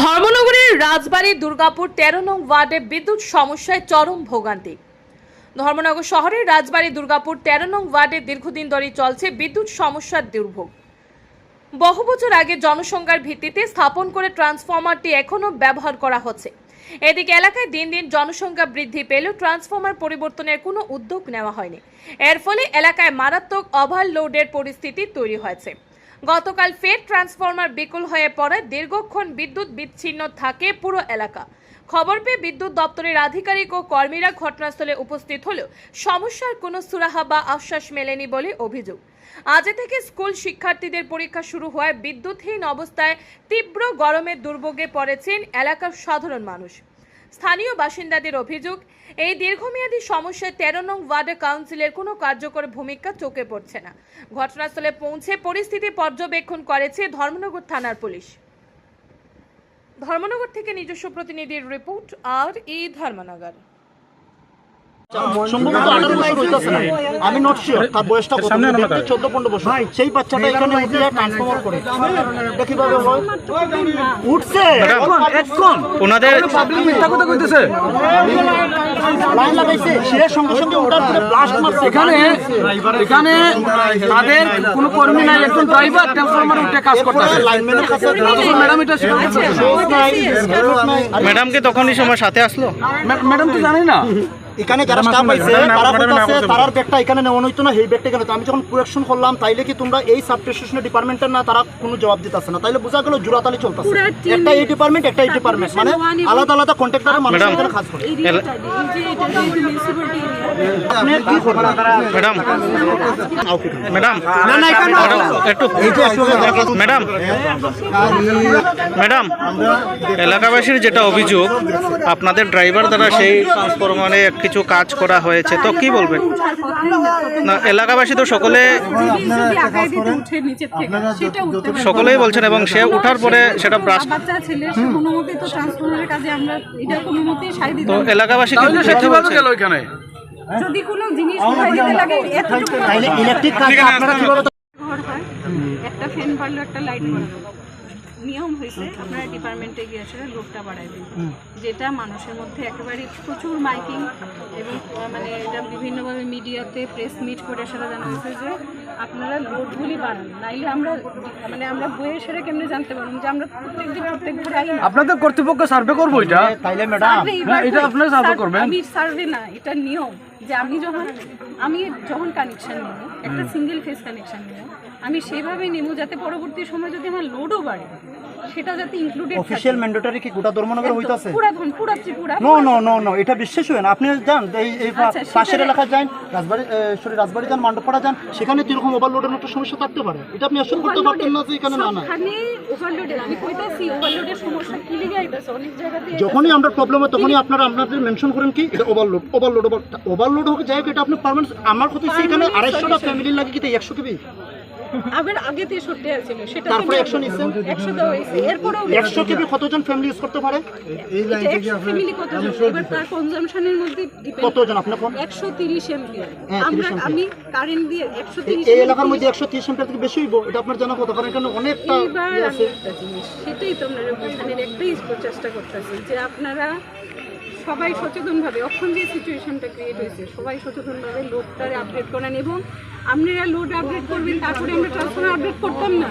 ধর্মনগরের রাজবাড়ী দুর্গাপুর তেরো নং ওয়ার্ডে বিদ্যুৎ সমস্যায় চরম ভোগান্তি। ধর্মনগর শহরের রাজবাড়ী দুর্গাপুর তেরো নং ওয়ার্ডে দীর্ঘদিন ধরে চলছে বিদ্যুৎ সমস্যার দুর্ভোগ। বহু বছর আগে জনসংখ্যার ভিত্তিতে স্থাপন করে ট্রান্সফর্মারটি এখনও ব্যবহার করা হচ্ছে। এদিকে এলাকায় দিন দিন জনসংখ্যা বৃদ্ধি পেলেও ট্রান্সফর্মার পরিবর্তনের কোনো উদ্যোগ নেওয়া হয়নি। এর ফলে এলাকায় মারাত্মক ওভারলোডের পরিস্থিতি তৈরি হয়েছে। গতকাল ফের ট্রান্সফরমার বিকল হয়ে পড়ায় দীর্ঘক্ষণ বিদ্যুৎ বিচ্ছিন্ন থাকে পুরো এলাকা। খবর পেয়ে বিদ্যুৎ দপ্তরের আধিকারিক ও কর্মীরা ঘটনাস্থলে উপস্থিত হলেও সমস্যার কোনো সুরাহা বা আশ্বাস মেলেনি বলে অভিযোগ। আজ থেকে স্কুল শিক্ষার্থীদের পরীক্ষা শুরু হওয়ায় বিদ্যুৎহীন অবস্থায় তীব্র গরমের দুর্ভোগে পড়েছেন এলাকার সাধারণ মানুষ। স্থানীয় বাসিন্দাদের অভিযোগ, এই দীর্ঘমেয়াদী সমস্যায় তেরো নং ওয়ার্ড কাউন্সিলের কোনো কার্যকর ভূমিকা চোখে পড়ছে না। ঘটনাস্থলে পৌঁছে পরিস্থিতি পর্যবেক্ষণ করেছে ধর্মনগর থানার পুলিশ। ধর্মনগর থেকে নিজস্ব প্রতিনিধির রিপোর্ট, আর ই ধর্মনগর। সম্ভবত আঠারো বছর হইতেছে না আমি নট শিওর তার বয়সটা কত? চোদ্দ পনেরো বছর। সেই বাচ্চাটা এখানে উঠে ট্রান্সফর্মার করে। এটা কীভাবে হয়। উঠছে। এখন ওনাদের পাবলিক মিথ্যা কথা কইতেছে। লাইন লাগাইছে। সে সঙ্গে সঙ্গে ওটার পরে ব্লাস্ট মারছে। এখানে এখানে তাদের কোনো কর্মী নাই একজন ড্রাইভার ট্রান্সফরমার উঠে কাজ করতেছে। লাইনম্যানের কাছে ম্যাডাম এটা তখনই সময় সাথে আসলো? ম্যাডাম তো জানি না। এখানে যারা স্টাফ পাইছে তারা বলতেছে তারার ব্যাগটা এখানে নেওয়া হইতো না এই ব্যাগটা এখানে তো। আমি যখন কুরেকশন করলাম তাইলে কি তোমরা এই সাব স্টেশনের ডিপার্টমেন্টের না তারা কোনো জবাব দিতেছে না? তাইলে বোঝা গেল জোড়াতালি চলতেছে। একটা এই ডিপার্টমেন্ট একটা এই ডিপার্টমেন্ট মানে আলাদা আলাদা কন্ট্রাক্টরের মানুষ ম্যাডাম। এখানে কাজ করে। ম্যাডাম ম্যাডাম না না এখানে একটু ম্যাডাম ম্যাডাম এলাকাবাসীর যেটা অভিযোগ আপনাদের ড্রাইভার দ্বারা সেই ট্রান্সফরমারে কিছু কাজ করা হয়েছে তো কি বলবেন? না এলাকাবাসী তো সকলে সকলেই বলছেন এবং সে উঠার পরে সেটা ব্রাশ তো এলাকাবাসী এখানে যদি কোনো জিনিস লাগে ইলেকট্রিক কাজ আপনারা একটা ফ্যান বাড়লো একটা লাইট নিয়ম হয়েছে আপনারা ডিপার্টমেন্টে গিয়ে আসলে লোকটা বাড়াই দিন। যেটা মানুষের মধ্যে একেবারে প্রচুর মাইকিং এবং মানে এটা বিভিন্নভাবে মিডিয়াতে প্রেস মিট করে সেটা জানা হয়েছে যে আপনারা লোডগুলি বাড়ান। নাইলে আমরা মানে আমরা বইয়ে সেরে কেমনে জানতে পারব? যে আমরা প্রত্যেক দিন প্রত্যেক ঘরে আই আপনাদের কর্তৃপক্ষ সার্ভে করব এটা? তাইলে ম্যাডাম সার্ভে এটা আপনারা সার্ভে করবেন। আমি সার্ভে না এটা নিয়ম। যে আমি যখন আমি যখন কানেকশন নেব একটা সিঙ্গেল ফেস কানেকশন নেব আমি সেইভাবে নেব যাতে পরবর্তী সময় যদি আমার লোডও বাড়ে সেটা যাতে ইনক্লুডেড অফিসিয়াল ম্যান্ডেটরি কি গোটা ধর্মনগর হইতাছে? পুরা ধন পুরা Tripura no no no no এটা বিশ্বাস হয় না। আপনি যান এই এই আচ্ছা, পাশের এলাকায় যান রাজবাড়ি সরি রাজবাড়ি যান মান্ডপাড়া যান সেখানে তো এরকম ওভারলোডের একটা সমস্যা থাকতে পারে? এটা আপনি আসলে করতে পারতেন না যে এখানে না না। ওভারলোডের আমি কইতাছি ওভারলোডের সমস্যা কি লিগে আইতাছে? অনেক জায়গাতে যখনই আমরা প্রবলেম হয় তখনই আপনারা আপনাদের মেনশন করেন কি এটা ওভারলোড ওভারলোড ওভারলোড হোক যাই হোক এটা আপনি পারমানেন্ট আমার কথা এখানে আড়াইশোটা ফ্যামিলির লাগে কি একশো কেবি? আবার আগে তেষট্টি ছিল সেটা তারপরে 100 নিচ্ছেন? একশো দেওয়া হয়েছে। এরপরেও একশো কেবি কতজন ফ্যামিলি ইউজ করতে পারে? ফ্যামিলি কতজন? এবার তার কনজামশনের মধ্যে কতজন আপনি কোন একশো তিরিশ এমপি হ্যাঁ, আমরা আমি কারেন্ট দিয়ে একশো তিরিশ এই এলাকার মধ্যে একশো তিরিশ এমপিয়ার থেকে বেশি হইব এটা আপনার জানা কথা কারণ এখানে অনেকটা ইয়ে সেটাই তো আপনারা বোঝানোর একটাই চেষ্টা করতেছি যে আপনারা সবাই সচেতনভাবে, এখন যে সিচুয়েশনটা ক্রিয়েট হয়েছে, সবাই সচেতনভাবে লোডটারে আপডেট করেন এবং আপনারা লোড আপডেট করবেন, তারপরে আমরা ট্রান্সফার আপডেট করতাম না।